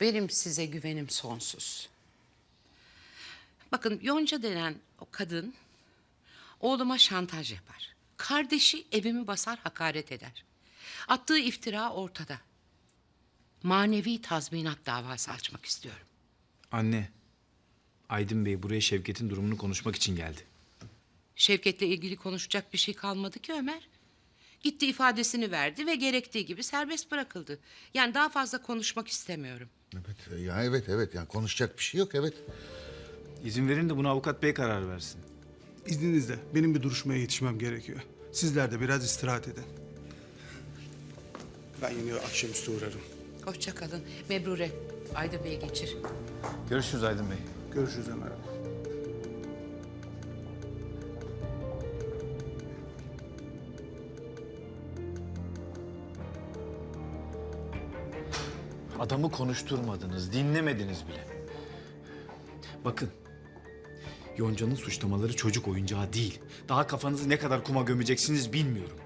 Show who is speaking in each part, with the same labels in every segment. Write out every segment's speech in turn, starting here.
Speaker 1: Benim size güvenim sonsuz. Bakın Yonca denen o kadın oğluma şantaj yapar. Kardeşi evimi basar hakaret eder. Attığı iftira ortada. Manevi tazminat davası açmak istiyorum.
Speaker 2: Anne, Aydın Bey buraya Şevket'in durumunu konuşmak için geldi.
Speaker 1: Şevket'le ilgili konuşacak bir şey kalmadı ki Ömer. Gitti ifadesini verdi ve gerektiği gibi serbest bırakıldı. Yani daha fazla konuşmak istemiyorum.
Speaker 3: Evet ya evet evet yani konuşacak bir şey yok evet.
Speaker 2: İzin verin de buna avukat bey karar versin.
Speaker 4: İzninizle benim bir duruşmaya yetişmem gerekiyor. Sizler de biraz istirahat edin. Ben yine akşamüstü uğrarım.
Speaker 1: Hoşça kalın. Mebrure, Aydın Bey'e geçir.
Speaker 2: Görüşürüz Aydın Bey.
Speaker 4: Görüşürüz Ömer abi.
Speaker 2: Adamı konuşturmadınız, dinlemediniz bile. Bakın, Yonca'nın suçlamaları çocuk oyuncağı değil. Daha kafanızı ne kadar kuma gömeceksiniz bilmiyorum.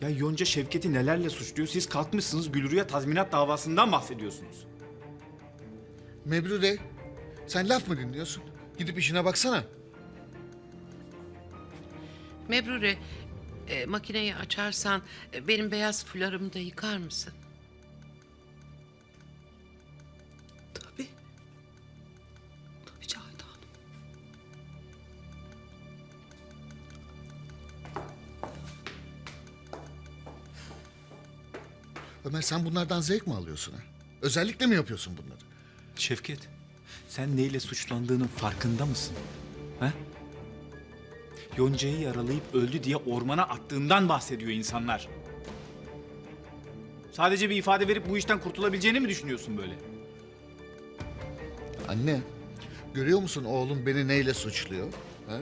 Speaker 2: Ya Yonca Şevket'i nelerle suçluyor? Siz kalkmışsınız Gülru'ya tazminat davasından bahsediyorsunuz.
Speaker 3: Mebrure sen laf mı dinliyorsun? Gidip işine baksana.
Speaker 1: Mebrure, e, makineyi açarsan e, benim beyaz fularımı da yıkar mısın?
Speaker 3: Ömer sen bunlardan zevk mi alıyorsun ha? Özellikle mi yapıyorsun bunları?
Speaker 2: Şevket, sen neyle suçlandığının farkında mısın? He? Yonca'yı yaralayıp öldü diye ormana attığından bahsediyor insanlar. Sadece bir ifade verip bu işten kurtulabileceğini mi düşünüyorsun böyle?
Speaker 3: Anne görüyor musun oğlum beni neyle suçluyor? Ha?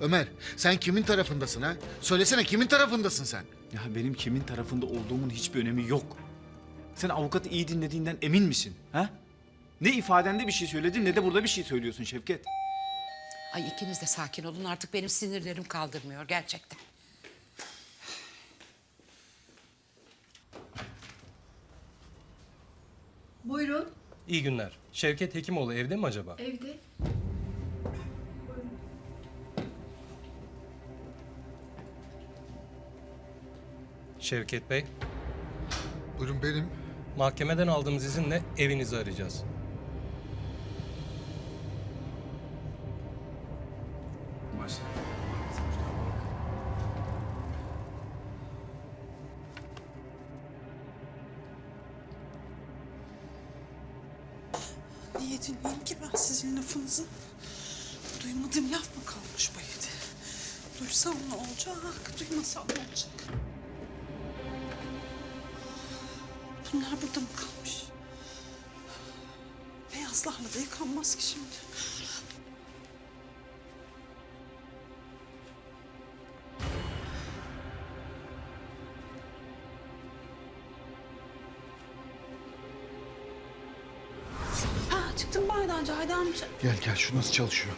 Speaker 3: Ömer sen kimin tarafındasın ha? Söylesene kimin tarafındasın sen?
Speaker 2: Ya benim kimin tarafında olduğumun hiçbir önemi yok. Sen avukatı iyi dinlediğinden emin misin? Ha? Ne ifadende bir şey söyledin ne de burada bir şey söylüyorsun Şevket.
Speaker 1: Ay ikiniz de sakin olun artık benim sinirlerim kaldırmıyor gerçekten.
Speaker 5: Buyurun.
Speaker 6: İyi günler. Şevket Hekimoğlu evde mi acaba?
Speaker 5: Evde.
Speaker 6: Şevket Bey,
Speaker 3: Buyurun benim.
Speaker 6: mahkemeden aldığımız izinle evinizi arayacağız.
Speaker 7: Niye dinleyeyim ki ben sizin lafınızı? Duymadığım laf mı kalmış bu evde? Duysam ne olacak, duymasam ne olacak? Bunlar burada mı kalmış? Beyazlarla da yıkanmaz ki şimdi. Ha çıktım baydan Cahide amca.
Speaker 3: Gel gel şu nasıl çalışıyor?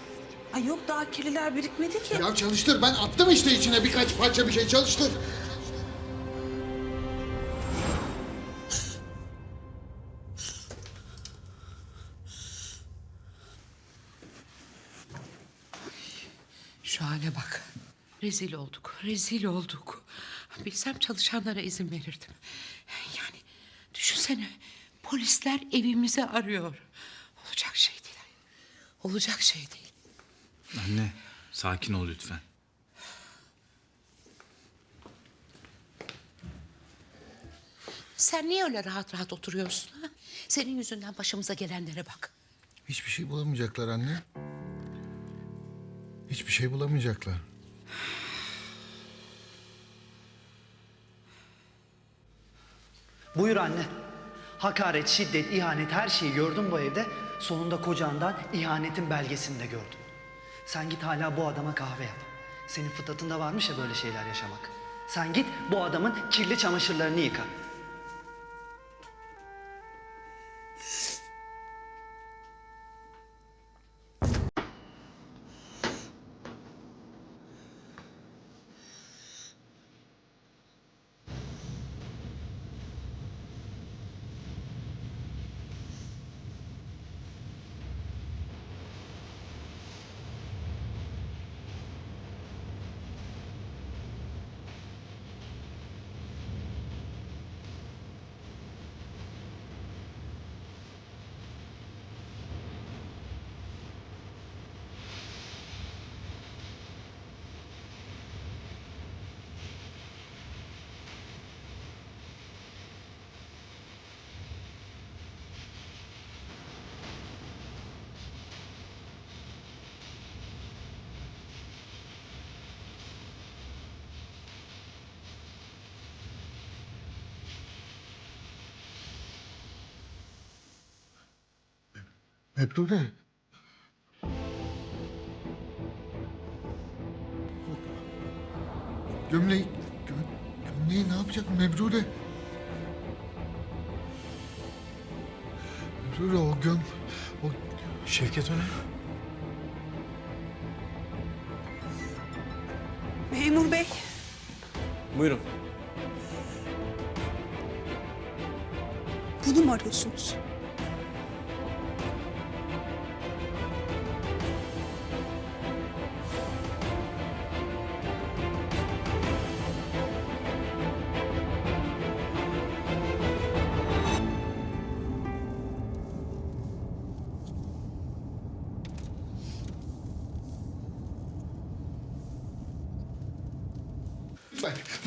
Speaker 7: Ay yok daha kirliler birikmedi ki.
Speaker 3: Ya çalıştır ben attım işte içine birkaç parça bir şey çalıştır.
Speaker 1: Rezil olduk, rezil olduk. Bilsem çalışanlara izin verirdim. Yani düşünsene polisler evimizi arıyor. Olacak şey değil. Olacak şey değil.
Speaker 2: Anne, sakin ol lütfen.
Speaker 1: Sen niye öyle rahat rahat oturuyorsun? Ha? Senin yüzünden başımıza gelenlere bak.
Speaker 3: Hiçbir şey bulamayacaklar anne. Hiçbir şey bulamayacaklar.
Speaker 8: Buyur anne. Hakaret, şiddet, ihanet her şeyi gördüm bu evde. Sonunda kocandan ihanetin belgesini de gördüm. Sen git hala bu adama kahve yap. Senin fıtratında varmış ya böyle şeyler yaşamak. Sen git bu adamın kirli çamaşırlarını yıka.
Speaker 3: Mebrure. Gömleği, gö- gömleği ne yapacak Mebrure? Mebrure o göm, o
Speaker 2: Şevket o ne?
Speaker 7: Memur bey.
Speaker 5: Buyurun.
Speaker 7: Bunu mu arıyorsunuz?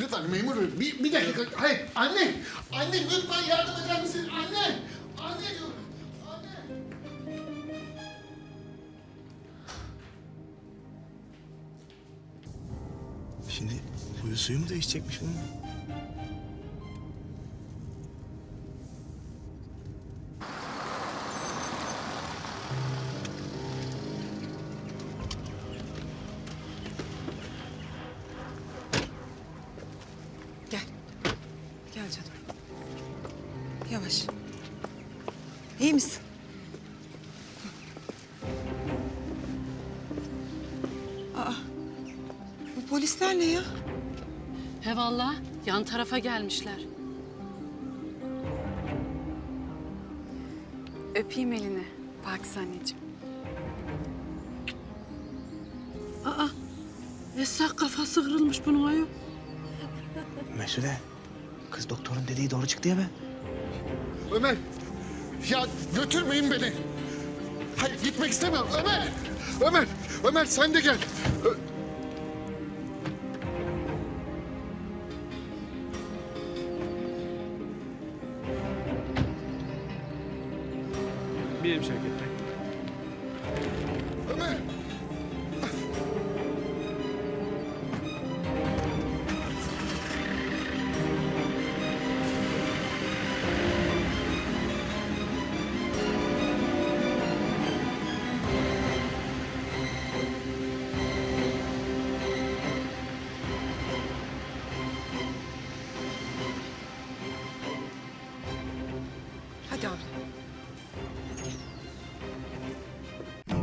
Speaker 3: Lütfen, lütfen memur bey, bir, bir dakika. Hayır, anne! Anne lütfen yardım eder misin? Anne! Anne diyorum, anne!
Speaker 5: Şimdi huyu suyu mu değişecekmiş bunun?
Speaker 7: Yavaş. İyi misin? Aa, bu polisler ne ya?
Speaker 9: He valla yan tarafa gelmişler.
Speaker 10: Öpeyim elini. Pakize anneciğim.
Speaker 9: Aa Esra kafası kırılmış bunun ayol.
Speaker 5: Mesude, kız doktorun dediği doğru çıktı ya be.
Speaker 3: Ömer! Ya götürmeyin beni! Hayır, gitmek istemiyorum. Ömer! Ömer! Ömer sen de gel. Ö-
Speaker 4: Benim Bey.
Speaker 3: Ömer!